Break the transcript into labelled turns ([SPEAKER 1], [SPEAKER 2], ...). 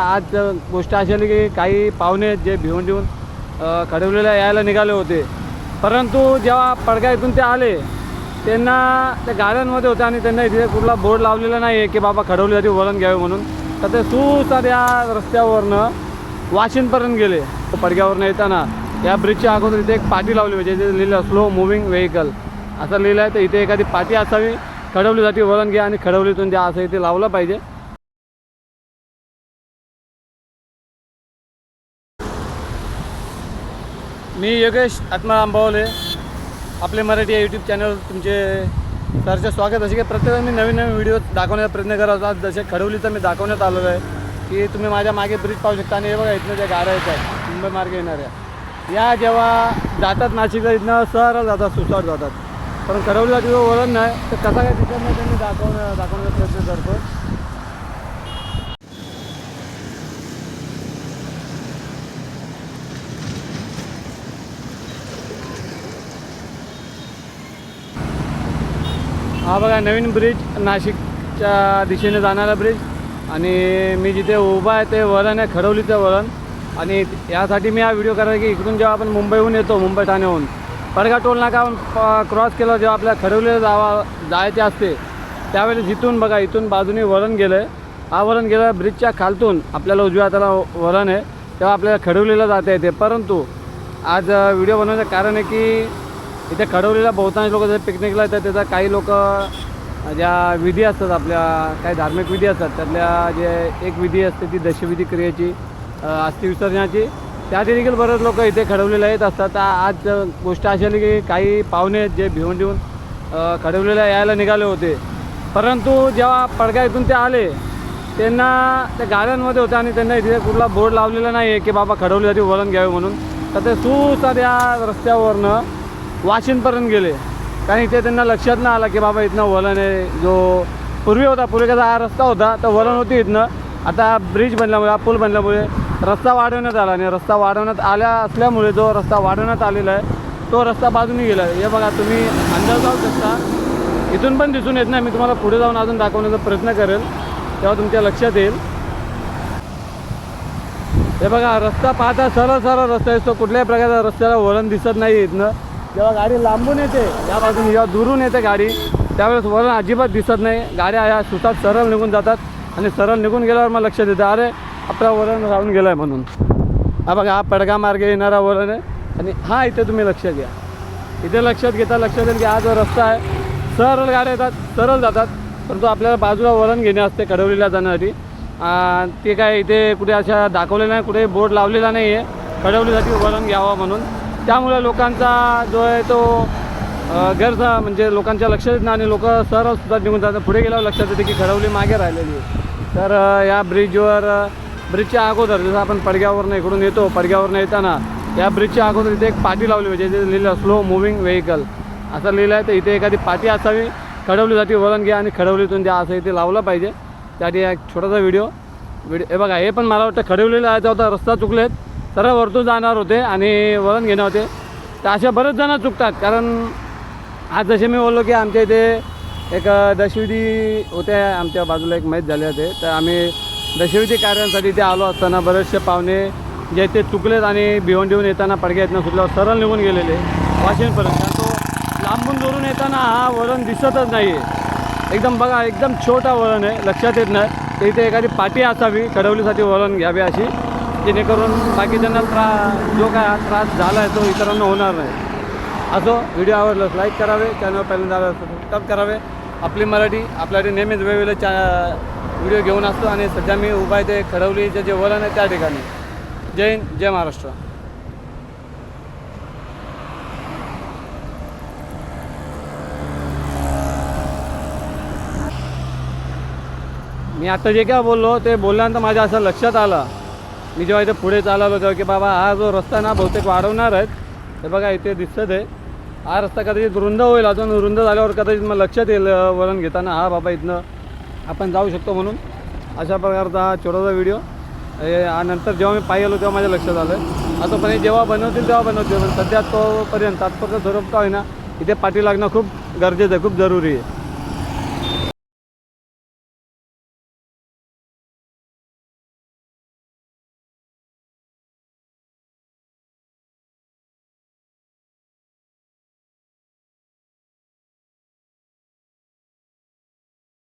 [SPEAKER 1] आज गोष्ट अशी आली की काही पाहुणे आहेत जे भिवंडीहून अ, खडवलेला यायला निघाले होते. परंतु जेव्हा पडगा इथून ते आले त्यांना त्या गाड्यांमध्ये होते आणि त्यांना इथे कुठला बोर्ड लावलेला नाही आहे की बाबा खडवलीसाठी वळण घ्यावे म्हणून. तर ते सुसाऱ्या रस्त्यावरनं वाशिंदपर्यंत गेले. पडग्यावरनं येताना या ब्रिजच्या अगोदर इथे एक पाटी लावली म्हणजे जे लिहिलं स्लो मुव्हिंग व्हेकल असं लिहिलं आहे तर इथे एखादी पाटी असावी खडवलीसाठी वळण घ्या आणि खडवलीतून द्या असं इथे लावलं पाहिजे. मी योगेश आत्मा आंबावले. आपले मराठी या यूट्यूब चॅनल तुमचे सरचे स्वागत. असे की प्रत्येक मी नवीन नवीन व्हिडिओ दाखवण्याचा प्रयत्न करत आज जसे खडवली तर मी दाखवण्यात आलेलो आहे की तुम्ही माझ्या मागे ब्रिज पाहू शकता. आणि हे बघा इथनं ज्या गाड्या येत आहेत मुंबई मार्गे येणाऱ्या. या जेव्हा जातात नाशिकला इथनं सरळ जातात सुसाट जातात. पण खडवलीला तिथं वळण नाही. तर कसा काय तिथं नाही त्यांनी दाखवणं दाखवण्याचा प्रयत्न करतो हा बघा नवीन ब्रिज नाशिकच्या दिशेने जाणारा ब्रिज आणि मी जिथे उभा आहे ते वळण आहे खडवलीचं वळण. आणि यासाठी मी हा व्हिडिओ करायला की इकडून जेव्हा आपण मुंबईहून येतो मुंबई ठाण्याहून पडगा टोल नाका क्रॉस केला जेव्हा आपल्या खडवलीला जावा जायचे असते त्यावेळेस इथून बघा इथून बाजूने वळण गेलं आहे हा वळण गेलं ब्रिजच्या खालतून. आपल्याला उजव्या हाताला वळण आहे. तेव्हा आपल्याला खडवलीला जाता येते. परंतु आज व्हिडिओ बनवण्याचं कारण आहे की इथे खडवलीला बहुतांश लोक जर पिकनिकला येतात त्याचा काही लोक ज्या विधी असतात आपल्या काही धार्मिक विधी असतात त्यातल्या जे एक विधी असते ती दशविधी क्रियेची अ, अस्थि विसर्जनाची. त्यासाठी देखील बरेच लोक इथे खडवलीला येत असतात. आज गोष्ट अशी आली की काही पाहुणे आहेत जे भिवून देऊन खडवलेला यायला निघाले होते. परंतु जेव्हा पडगा इथून ते आले त्यांना त्या गाड्यांमध्ये होते आणि त्यांना इथे कुठला बोर्ड लावलेला नाही आहे की बाबा खडवलीसाठी वळण घ्यावे म्हणून. तर ते सुसाऱ्या रस्त्यावरनं वाशिंदपर्यंत गेले. कारण इथे त्यांना लक्षात नाही आलं की बाबा इथनं वलन आहे जो पूर्वी होता पूर्वी कसा हा रस्ता होता तर वलन होती इथनं. आता ब्रिज बनल्यामुळे हा पूल बनल्यामुळे रस्ता वाढवण्यात आला आणि रस्ता वाढवण्यात आल्या असल्यामुळे जो रस्ता वाढवण्यात आलेला आहे तो रस्ता बाजूने गेला आहे. हे बघा तुम्ही अंदाज जाऊ शकता इथून पण दिसून येत नाही. मी तुम्हाला पुढे जाऊन अजून दाखवण्याचा प्रयत्न करेल. तेव्हा तुमच्या लक्षात येईल. हे बघा रस्ता पाहता सरळ सरळ रस्ता असतो कुठल्याही प्रकारचा रस्त्याला वळण दिसत नाही इथनं. जेव्हा गाडी लांबून येते या बाजूने जेव्हा दुरून येते गाडी त्यावेळेस वरण अजिबात दिसत नाही. गाड्या ह्या सुतात सरळ निघून जातात आणि सरळ निघून गेल्यावर मला लक्षात येतं अरे आपला वरण राहून गेलं आहे म्हणून. हा बघा हा पडगा मार्गे येणारा वरण आहे. आणि हा इथे तुम्ही लक्षात घ्या. इथे लक्षात घेता लक्षात येईल की हा जो रस्ता आहे सरळ गाड्या येतात सरळ जातात. परंतु आपल्याला बाजूला वळण घेणे असते कडवलीला जाण्यासाठी ते काय इथे कुठे अशा दाखवलेलं नाही कुठे बोर्ड लावलेला नाही आहे कडवलीसाठी वळण घ्यावं म्हणून. त्यामुळे लोकांचा जो आहे तो गैरसा म्हणजे लोकांच्या लक्षात येत नाही आणि लोक सरळसुद्धा निघून जातात. पुढे गेल्यावर लक्षात येते की खडवली मागे राहिलेली आहे. तर या ब्रिजवर ब्रिजच्या अगोदर जसं आपण पडग्यावरनं इकडून येतो पडग्यावरनं येताना या ब्रिजच्या अगोदर इथे एक पाटी लावली पाहिजे जे लिहिलं स्लो मुव्हिंग व्हेकल असं लिहिलं आहे. तर इथे एखादी पाटी असावी खडवलीसाठी वळण घ्या आणि खडवलीतून द्या असं इथे लावलं पाहिजे. त्यासाठी एक छोटासा व्हिडिओ व्हिडिओ हे बघा हे पण मला वाटतं खडवलीला आहे होता रस्ता चुकलेत. सरळ वरतून जाणार होते आणि वळण घेणार होते. तर अशा बरेच जण चुकतात. कारण आज जसे मी बोललो की आमच्या इथे एक दशविधी होते. आमच्या बाजूला एक मैच झाले होते. तर आम्ही दशविधी कार्यांसाठी इथे आलो असताना बरेचसे पाहुणे जे ते चुकलेत आणि भिवंडीहून येताना पडग्या येत सुटल्यावर सरळ निघून गेलेले. वाशिंदपर्यंत तो लांबून जोडून येताना हा वळण दिसतच नाही आहे एकदम बघा एकदम छोटा वळण आहे. लक्षात येत नाही. तर इथे एखादी पाटी असावी कडवलीसाठी वळण घ्यावी अशी. जेणेकरून बाकीच्यांना त्रा जो काय हा त्रास झाला आहे तो इतरांना होणार नाही. असो व्हिडिओ आवडल्यास लाईक करावे चॅनल पहिल्यांदा सबस्क्राईब करावे. आपली मराठी आपल्याकडे नेहमीच वेगवेगळे चा व्हिडिओ घेऊन असतो आणि सध्या मी उभा आहे ते खडवलीचं जे वलन आहे त्या ठिकाणी. जय हिंद जय महाराष्ट्र. मी आता जे काय बोललो ते बोलल्यानंतर माझ्या असं लक्षात आलं. मी जेव्हा इथे पुढे चालवलो तेव्हा की बाबा हा जो रस्ता ना बहुतेक वाढवणार आहेत हे बघा इथे दिसत आहे. हा रस्ता कदाचित रुंद होईल अजून रुंद झाल्यावर कदाचित मला लक्षात येईल वळण घेताना. हा बाबा इथनं आपण जाऊ शकतो म्हणून. अशा प्रकारचा हा छोटासा व्हिडिओ. नंतर जेव्हा मी पाहिलो तेव्हा माझ्या लक्षात आलं. आहे आता पण हे जेव्हा बनवतील तेव्हा बनवतील. पण सध्या तोपर्यंत तात्पुरतं स्वरूप का होईना इथे पाठी लागणं खूप गरजेचं आहे खूप जरुरी आहे.